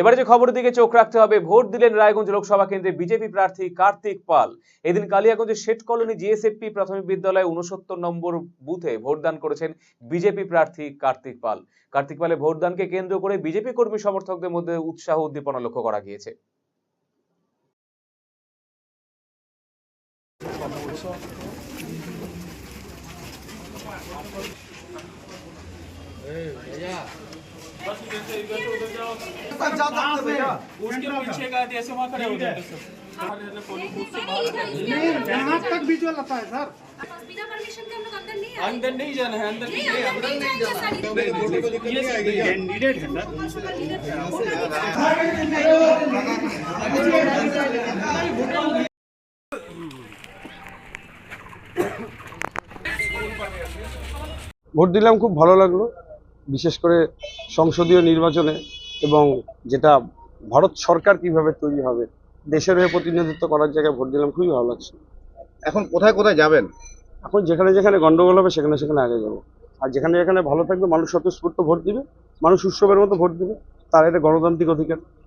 এবারে যে খবরের দিকে চোখ রাখতে হবে, ভোট দিলেন রায়গঞ্জ লোকসভা কেন্দ্রে বিজেপি প্রার্থী কার্তিক পাল। এদিন কালিয়াগঞ্জের শেঠ কলোনি জিএসএফপি প্রাথমিক বিদ্যালয়ে উনসত্তর নম্বর বুথে ভোটদান করেছেন বিজেপি প্রার্থী কার্তিক পাল। কার্তিক পালের ভোটদানকে কেন্দ্র করে বিজেপি কর্মী সমর্থকদের মধ্যে উৎসাহ উদ্দীপনা লক্ষ্য করা গিয়েছে। उसके पीछे का ऐसे वहाँ खड़े हो जाते सब यहाँ तक विजुअल आता है सर बिना परमिशन के हम लोग अंदर नहीं आए अंदर नहीं जाना है अंदर नहीं नहीं अंदर नहीं जाएंगे सारी ये सीधे कैंडिडेट है सर ভোট দিলাম খুব ভালো লাগলো বিশেষ করে সংসদীয় নির্বাচনে এবং যেটা ভারত সরকার কীভাবে তৈরি হবে দেশের হয়ে প্রতিনিধিত্ব করার জায়গায় ভোট দিলাম খুবই ভালো লাগছে। এখন কোথায় কোথায় যাবেন? এখন যেখানে যেখানে গন্ডগোল হবে সেখানে সেখানে আগে যাব। আর যেখানে যেখানে ভালো থাকবে মানুষ স্বতঃস্ফূর্ত ভোট দিবে মানুষ উৎসবের মতো ভোট দিবে তার এটা গণতান্ত্রিক অধিকার।